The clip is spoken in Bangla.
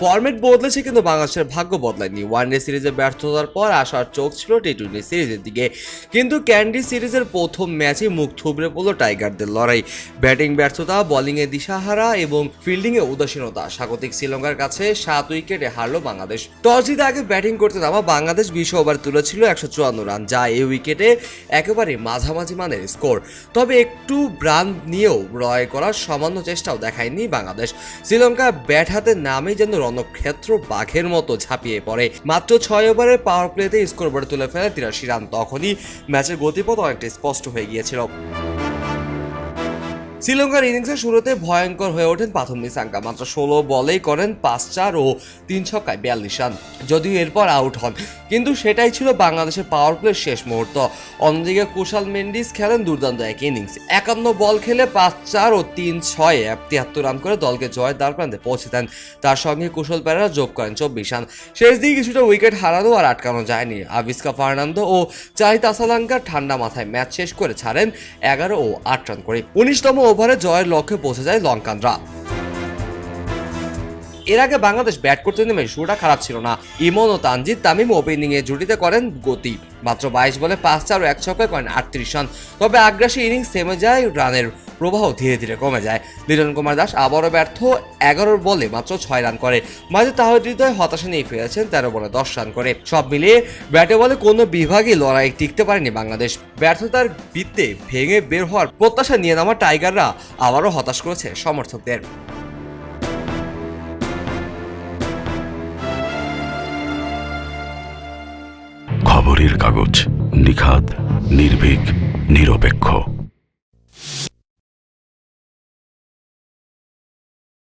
ফরম্যাট বদলেছে কিন্তু বাংলাদেশের ভাগ্য বদলায়নি। ওয়ানডে সিরিজে ব্যর্থতার পর আসার চোখ ছিল টি টোয়েন্টি সিরিজের দিকে। কিন্তু ক্যান্ডি সিরিজের প্রথম ম্যাচে মুখ থুবড়ে পড়ল টাইগারদের লড়াই। ব্যাটিং ব্যর্থতা বোলিংয়ে দিশাহারা এবং ফিল্ডিংয়ে উদাসীনতা। স্বাগতিক শ্রীলঙ্কার কাছে সাত উইকেটে হারলো বাংলাদেশ। টস জিতে আগে ব্যাটিং করতে নামা বাংলাদেশ বিশ ওভার তুলেছিল একশো চুয়ান্ন রান, যা এই উইকেটে একেবারে মাঝামাঝি মানের স্কোর তবে একটু রান নিয়েও রয় করার সামান্য চেষ্টাও দেখায়নি বাংলাদেশ। শ্রীলঙ্কা ব্যাট হাতে নামে যেন রণক্ষেত্র বাঘের মতো ঝাঁপিয়ে পড়ে। মাত্র ছয় ওভারের পাওয়ার প্লেতে স্কোর বোর্ডে তুলে ফেলে তিরাশি রান তখনই ম্যাচের গতিপথ অনেকটা স্পষ্ট হয়ে গিয়েছিল। শ্রীলঙ্কার ইনিংসের শুরুতে ভয়ঙ্কর হয়ে ওঠেন প্রথম নিসাঙ্কা মাত্র ষোলো বলেই করেন পাঁচ চার ও তিন ছক্কায় বিয়াল্লিশ রান, যদিও এরপর আউট হন। কিন্তু সেটাই ছিল বাংলাদেশের পাওয়ার প্লের শেষ মুহূর্ত। অন্যদিকে কুশাল মেন্ডিস খেলেন দুর্দান্ত এক ইনিংস। একান্ন বল খেলে পাঁচ চার ও তিন ছয়ে তিয়াত্তর রান করে দলকে জয়ের দ্বার প্রান্তে পৌঁছে দেন। তার সঙ্গে কুশল প্যারা যোগ করেন চব্বিশ রান। শেষ দিকে কিছুটা উইকেট হারানো আর আটকানো যায়নি। আবিস্কা ফার্নান্দো ও চাহিত আসালাঙ্কা ঠান্ডা মাথায় ম্যাচ শেষ করে ছাড়েন এগারো ও আট রান করে। উনিশতম ওভারে জয়ের লক্ষ্যে পৌঁছে যায় লঙ্কানরা। এর আগে বাংলাদেশ ব্যাট করতে নেমে শুরুটা খারাপ ছিল না। ইমন ও তানজিদ তামিম ওপেনিং এ জুটিতে করেন গতি। মাত্র বাইশ বলে পাঁচ চার ও এক ছক্কায় করেন আটত্রিশ রান। তবে আগ্রাসী ইনিংস থেমে যায় রানের প্রবাহ ধীরে ধীরে কমে যায়। লিটন কুমার দাস আবারও ব্যর্থ, এগারোর বলে মাত্র ছয় রান করে। মাঝে তাহিদ হৃদয় হতাশা নিয়ে ফিরেছেন তেরো বলে দশ রান করে। সব মিলিয়ে ব্যাটে বলে কোনো বিভাগই লড়াই টিকতে পারেনি বাংলাদেশ। ব্যর্থতার বৃত্তে ভেঙে বের হওয়ার প্রত্যাশা নিয়ে নামা টাইগাররা আবারও হতাশ করেছে সমর্থকদের। খবরের কাগজ নিখাদ, নির্ভীক, নিরপেক্ষ।